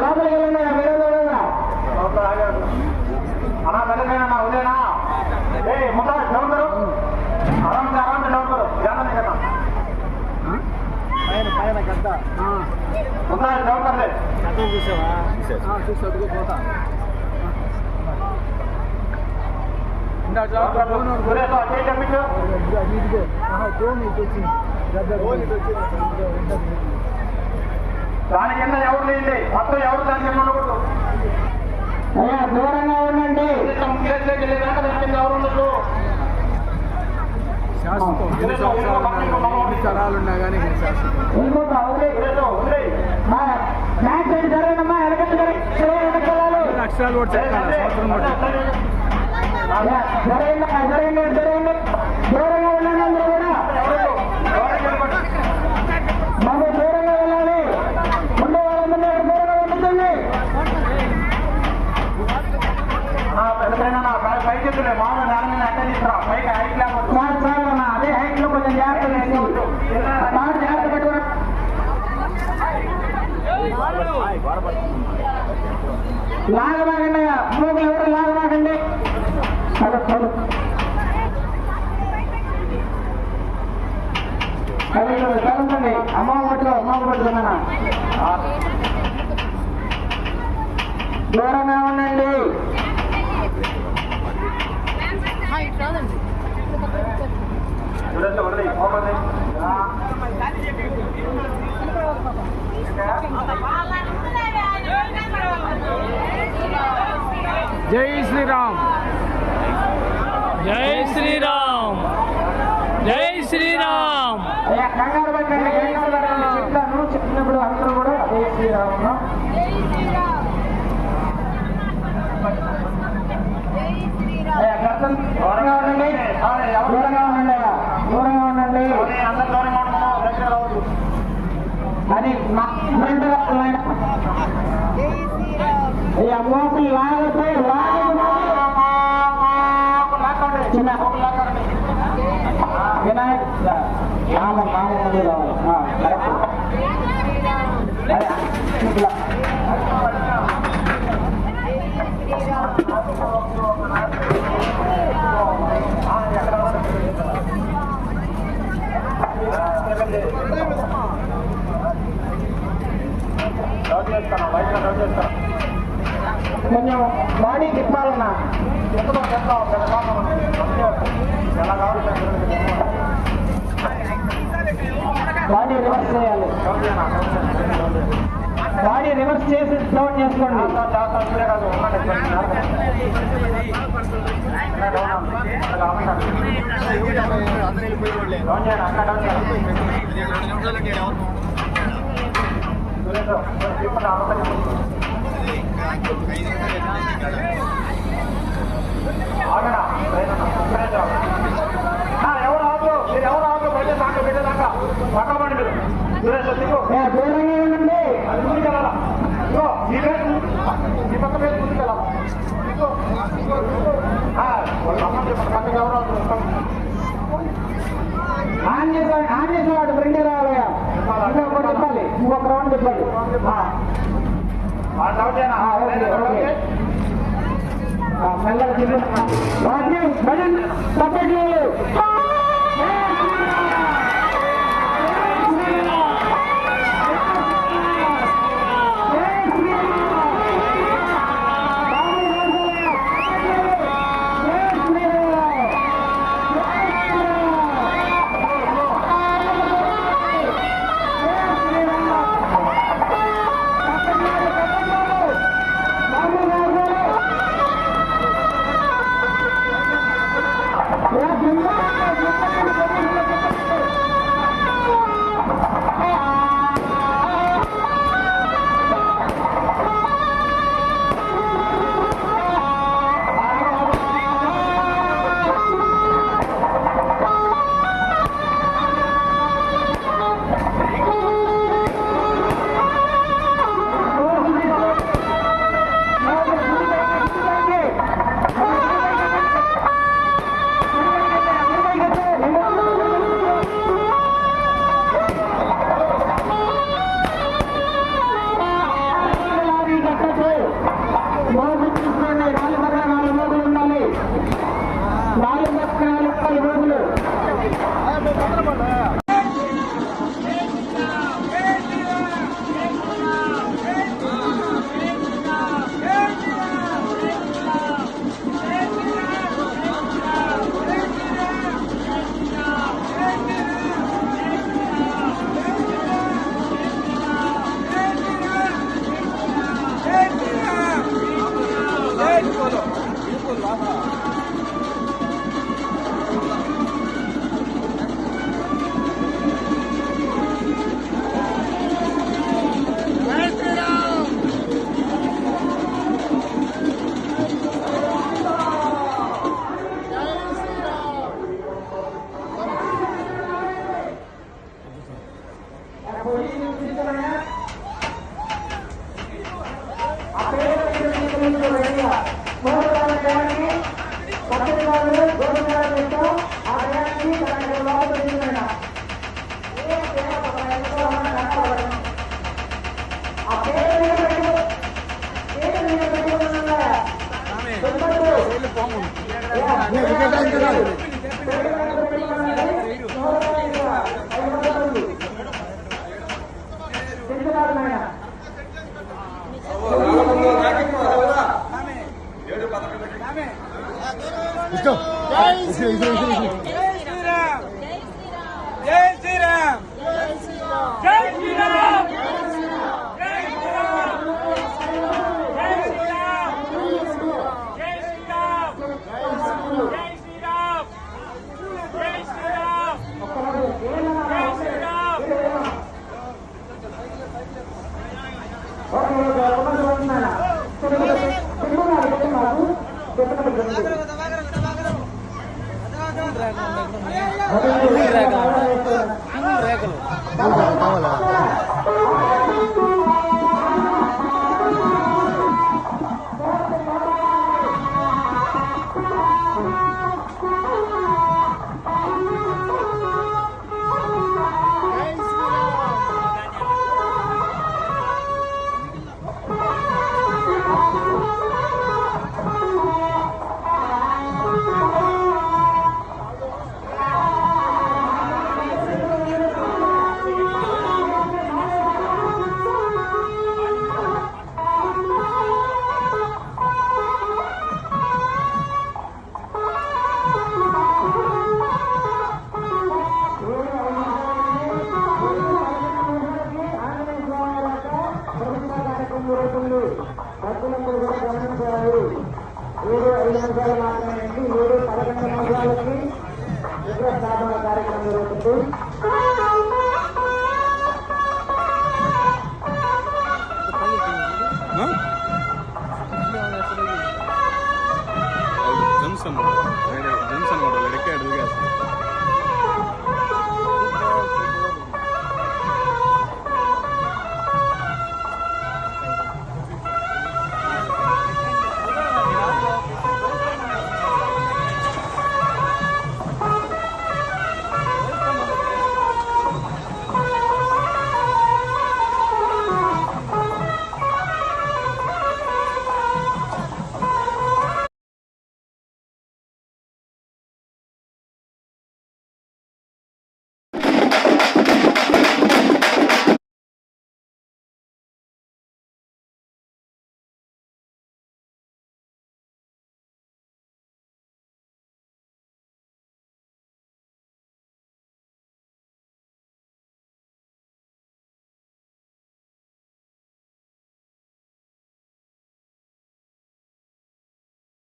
లోపలికి వెళ్ళండి వేరే చూడండి అలా వెళ్ళకైనా నా ఉదయనా? ఏ ముఠా డౌన్ కరు ఆరామ్ సే ఆరామ్ సే డౌన్ కరు జానా కదా పైన పైన గద్ద ముఠా డౌన్ కర్లే గద్ద చూసావా? చూసి అడుగు పోతా ఇందా జాగ్రత్త డ్రోన్ డ్రోన్ అటే కమిట్ ఇదిగో ఆ డ్రోన్ ఇచ్చింది దాని కింద ఎవరు లేండి? మొత్తం ఎవరు దాని కింద ఉండకూడదు. అయ్యా దూరంగా ఉండండి. ముఖ్యమంత్రికి వెళ్ళే దాకా దాని కింద ఎవరు ఉండదు ఉన్నా కానీ, అక్షరాలు కూడా చెప్తాను సంవత్సరం కూడా జరగండి జరగండి జరగండి దూరంగా ఉండండి అందరూ కూడా ఎవరు? ఎవరు నిలబడి? మాకు దూరంగా వెళ్ళాలి ఉండే వాళ్ళందరూ దూరంగా ఉంటుందండి ఆ, పెద్దపైన నా పై- పైకి ఎత్తులే మామూలు దాని మీద అట్టే తీసుకురా పైకి హైట్ సార్ సార్ అన్న అదే హైట్లో కొంచెం జాగ్రత్త తీసుకో సార్ జాగ్రత్త పెట్టుకోండి లాగమాగండి మూగులు ఎవరు లాగమాగండి అదే చూడు, చదవండి అమ్మ పట్టుకో అమ్మ పట్టుకున్నానా దూరంగా ఉండండి. చూడండి వదిలేయ్, జై శ్రీరామ్ జై శ్రీరామ్ జై శ్రీరామ్ అయ్యా కంగారు పట్టండి కంగారు పట్టండి చెప్తాను చెప్పినప్పుడు అందరూ కూడా అదే శ్రీరామను అయ్యా కర్తన్ దూరంగా ఉండండి దూరంగా ఉండండి దూరంగా ఉండండి. అది మా ఫ్రెండ్ అయ్యా చిన్న వినాయక్ మామ రావాలి కరెక్ట్ అయ్యా ఇలా. డౌన్ చేస్తాను బయట డౌన్ చేస్తాను కొంచెం బాడీ తిప్పాలన్నా చెప్తాం పెద్ద. ఎలా కావాలి బాడీ రివర్స్ చేయాలి? బాడీ రివర్స్ చేసి డౌన్ చేసుకోండి డౌన్ చేయనా? అక్కడ డౌన్? बोले तो ये पर आ रहा था कहीं से निकल गया చేయనా? ఆ, ಕಿಲೋಮೀಟರ್ ರೇಡಿಯ ಮೂರು ಸಾವಿರ ಪ್ರಯಾಣಿಸಿ ಪಕ್ಕದಲ್ಲಿ ಗೋಡು ಮೇಳ ಬಿಟ್ಟು ಆ ಪ್ರಯಾಣಿಸಿ ತನಗೆ ಲಾಭ ತಿಳಿದ 谢谢谢谢。 응? 응? 아이고, 점수